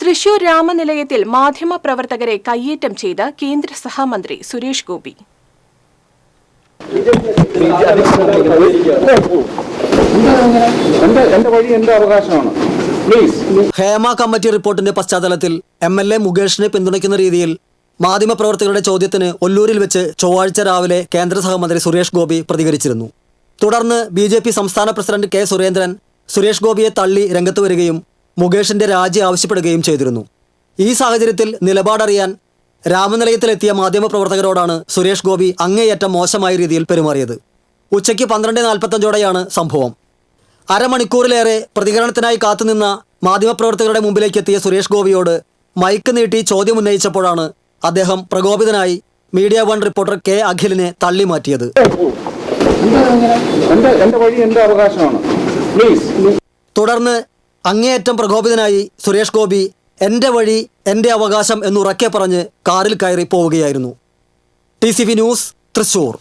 തൃശൂർ രാമനിലയത്തിൽ മാധ്യമപ്രവർത്തകരെ കയ്യേറ്റം ചെയ്ത് കേന്ദ്ര സഹമന്ത്രി സുരേഷ് ഗോപി. ഹേമ കമ്മിറ്റി റിപ്പോർട്ടിന്റെ പശ്ചാത്തലത്തിൽ എം എൽ എ മുകേഷിനെ പിന്തുണയ്ക്കുന്ന രീതിയിൽ മാധ്യമപ്രവർത്തകരുടെ ചോദ്യത്തിന് ഒല്ലൂരിൽ വെച്ച് ചൊവ്വാഴ്ച രാവിലെ കേന്ദ്ര സഹമന്ത്രി സുരേഷ് ഗോപി പ്രതികരിച്ചിരുന്നു. തുടർന്ന് ബി സംസ്ഥാന പ്രസിഡന്റ് കെ സുരേന്ദ്രൻ സുരേഷ് ഗോപിയെ തള്ളി രംഗത്ത് വരികയും മുകേഷിന്റെ രാജി ആവശ്യപ്പെടുകയും ചെയ്തിരുന്നു. ഈ സാഹചര്യത്തിൽ നിലപാടറിയാൻ രാമനിലയത്തിലെത്തിയ മാധ്യമപ്രവർത്തകരോടാണ് സുരേഷ് ഗോപി അങ്ങേയറ്റം മോശമായ രീതിയിൽ പെരുമാറിയത്. ഉച്ചയ്ക്ക് പന്ത്രണ്ട് നാൽപ്പത്തഞ്ചോടെയാണ് സംഭവം. അരമണിക്കൂറിലേറെ പ്രതികരണത്തിനായി കാത്തുനിന്ന മാധ്യമപ്രവർത്തകരുടെ മുമ്പിലേക്ക് എത്തിയ സുരേഷ് ഗോപിയോട് മൈക്ക് നീട്ടി ചോദ്യം ഉന്നയിച്ചപ്പോഴാണ് അദ്ദേഹം പ്രകോപിതനായി മീഡിയ വൺ റിപ്പോർട്ടർ കെ അഖിലിനെ തള്ളി മാറ്റിയത് തുടർന്ന് അങ്ങേയറ്റം പ്രകോപിതനായി സുരേഷ് ഗോപി എന്റെ വഴി എന്റെ അവകാശം എന്നുറക്കെ പറഞ്ഞ് കാറിൽ കയറി പോവുകയായിരുന്നു. T news Thrissur.